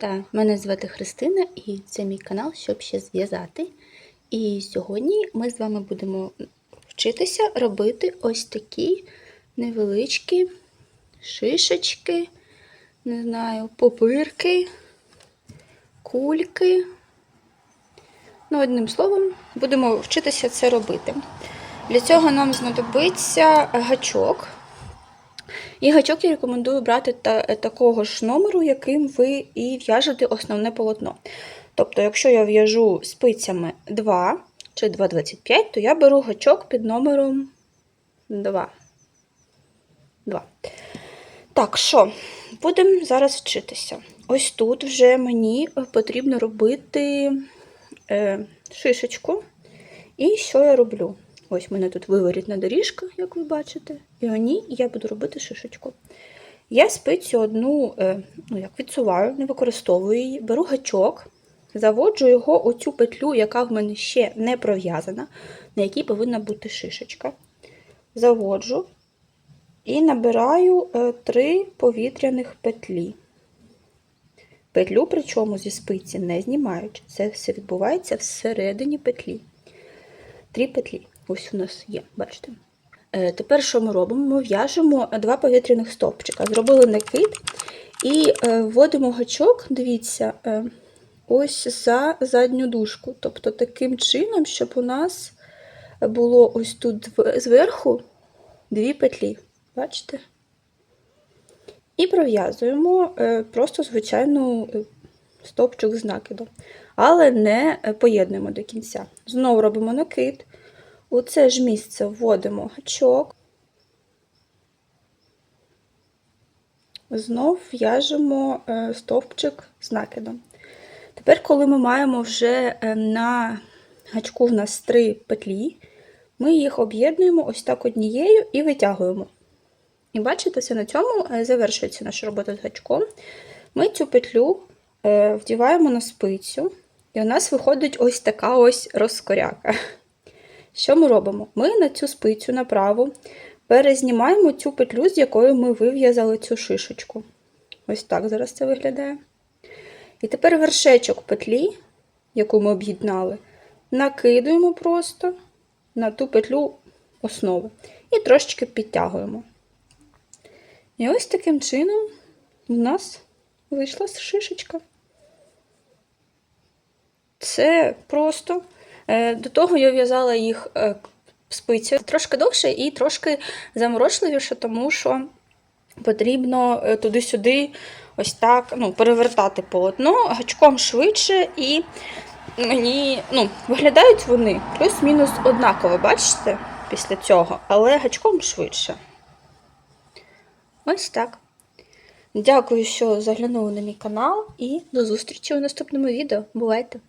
Вітаю! Мене звати Христина і це мій канал, щоб ще зв'язати. І сьогодні ми з вами будемо вчитися робити ось такі невеличкі шишечки, не знаю, попирки, кульки. Ну, одним словом, будемо вчитися це робити. Для цього нам знадобиться гачок. І гачок я рекомендую брати та, такого ж номеру, яким ви і в'яжете основне полотно. Тобто, якщо я в'яжу спицями 2 чи 2,25, то я беру гачок під номером 2. 2. Так, що, будемо зараз вчитися. Ось тут вже мені потрібно робити е, шишечку. І що я роблю? Ось в мене тут виворітна доріжка, як ви бачите, і о ній я буду робити шишечку. Я спицю одну, е, ну як відсуваю, не використовую її, беру гачок, заводжу його у цю петлю, яка в мене ще не пров'язана, на якій повинна бути шишечка. Заводжу і набираю е, три повітряних петлі. Петлю, причому зі спиці не знімаючи. Це все відбувається всередині петлі. Три петлі. Ось у нас є, бачите. Е, тепер що ми робимо? Ми в'яжемо два повітряних стовпчика. Зробили накид і е, вводимо гачок, дивіться, е, ось за задню дужку. Тобто таким чином, щоб у нас було ось тут зверху дві петлі. Бачите? І пров'язуємо просто звичайну стовпчик з накиду. Але не поєднуємо до кінця. Знову робимо накид. У це ж місце вводимо гачок, знов в'яжемо е, стовпчик з накидом. Тепер, коли ми маємо вже е, на гачку в нас три петлі, ми їх об'єднуємо ось так однією і витягуємо. І бачите, все на цьому е, завершується наша робота з гачком. Ми цю петлю вдіваємо на спицю, і у нас виходить ось така ось розкоряка. Що ми робимо? Ми на цю спицю направо перезнімаємо цю петлю, з якою ми вив'язали цю шишечку. Ось так зараз це виглядає. І тепер вершечок петлі, яку ми об'єднали, накидуємо просто на ту петлю основи і трошечки підтягуємо. І ось таким чином у нас вийшла шишечка. Це просто. Е, до того я в'язала їх е, спицею трошки довше і трошки заморочливіше, тому що потрібно е, туди-сюди ось так ну, перевертати полотно гачком швидше, і мені ну, виглядають вони плюс-мінус однаково, бачите, після цього, але гачком швидше. Ось так. Дякую, що заглянули на мій канал, і до зустрічі у наступному відео. Бувайте!